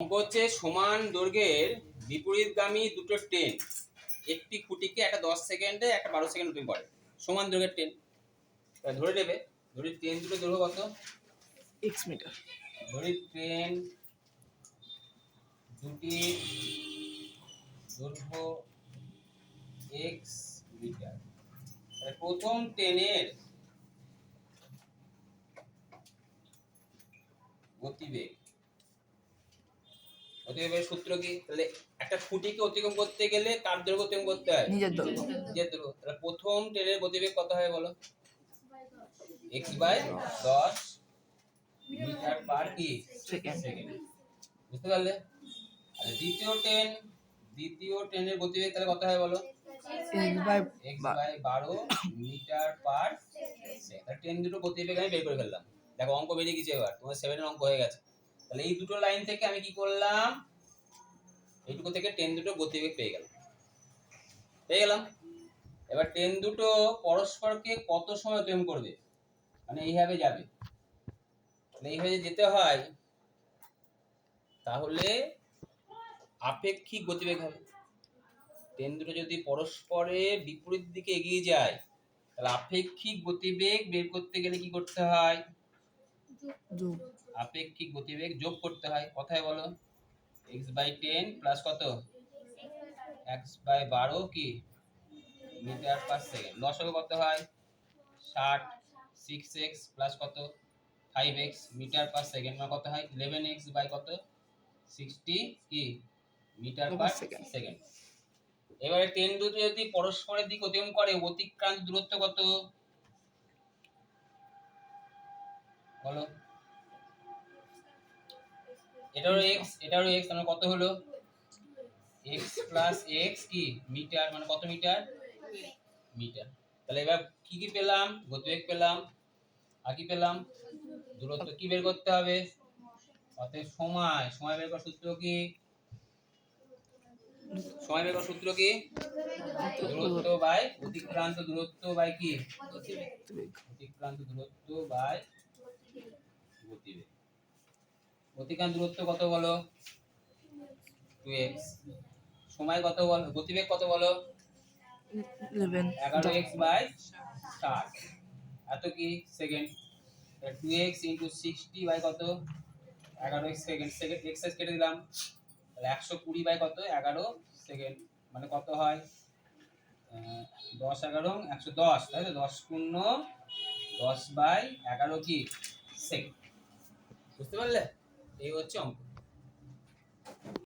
অঙ্ক হচ্ছে সমান দৈর্ঘ্যের বিপরীতগামী দুটো ট্রেন। একটি খুঁটিকে একটা দশ সেকেন্ডে একটা বারো সেকেন্ড তুমি করে। সমান দৈর্ঘ্যের ট্রেন। ধরে নেবে ধরি ট্রেন দুটো দৈর্ঘ্য কত? এক্স মিটার ধরি ট্রেন দুটি দৈর্ঘ্য এক্স মিটার তাহলে প্রথম ট্রেনের গতিবেগ সূত্র কি? তাহলে একটা খুঁটিকে অতিক্রম করতে গেলে কার দৈর্ঘ্য অতিক্রম করতে হয়। নিজের দৈর্ঘ্য। নিজের দৈর্ঘ্য। তাহলে প্রথম ট্রেনের গতিবেগ কত হয় বলো? এক্স বাই দশ মিটার পার কি? সেকেন্ড। সেকেন্ড। বুঝতে পারলে? আর দ্বিতীয় ট্রেন দ্বিতীয় ট্রেনের গতিবেগ তাহলে কত হয় বলো? এক্স বাই এক্স বাই বারো মিটার পার সেকেন্ড। তাহলে ট্রেন দুটো গতিবেগ আমি বের করে ফেললাম। দেখো অঙ্ক বেরিয়ে গেছে এবার। তোমার সেভেনের অঙ্ক হয়ে গেছে। তাহলে এই দুটো লাইন থেকে আমি কি করলাম? এইটুকু থেকে ট্রেন দুটো গতিবেগ পেয়ে গেলাম। পেয়ে গেলাম? এবার ট্রেন দুটো পরস্পরকে কত সময় অতিক্রম করবে? মানে এইভাবে যাবে। তাহলে এইভাবে যেতে হয়, তাহলে আপেক্ষিক গতিবেগ হবে। ট্রেন দুটো যদি পরস্পরের বিপরীত দিকে এগিয়ে যায়, তাহলে আপেক্ষিক গতিবেগ বের করতে গেলে কি করতে হয়? যোগ আপেক্ষিক গতিবেগ যোগ করতে হয়। কথায় বলো? এক্স বাই টেন প্লাস কত? এক্স বাই বারো কি? Metre per second. লসও কত হয়? ষাট সিক্স এক্স প্লাস কত? Five x metre per second মানে কত হয়? ইলেভেন এক্স বাই কত? সিক্সটি কি? Metre per. সেকেন্ড। এবারে ট্রেন দুটো যদি পরস্পরের দিক অতিক্রম করে অতিক্রান্ত দূরত্ব কত? হলো এক্স এটা হলো এক্স মানে কত হলো? এক্স প্লাস এক্স কি? মিটার মানে কত মিটার? মিটার। তাহলে এবার কি কি পেলাম? গতিবেগ পেলাম। আর কি পেলাম? দূরত্ব কি বের করতে হবে? অতএব সময় সময় বের করার সূত্র কি? সময় বের করার সূত্র কি? দূরত্ব বাই অতিক্রান্ত দূরত্ব বাই কি? অতিক্রান্ত দূরত্ব বাই গতিবেগ অতিক্রান্ত দূরত্ব কত বলো? টু এক্স সময় কত বলো গতিবেগ কত বলো? এগারো এক্স বাই ষাট এত কি? Second two x into sixty by কত? এগারো এক্স সেকেন্ড সেকেন্ড এক্সাইজ কেটে দিলাম। তাহলে একশো কুড়ি বাই কত? এগারো সেকেন্ড মানে কত হয়? দশ এগারো একশো দশ। তাই তো দশ শূন্য দশ বাই এগারো কি? সেকেন্ড বুঝতে পারলে? এই হচ্ছে অঙ্ক।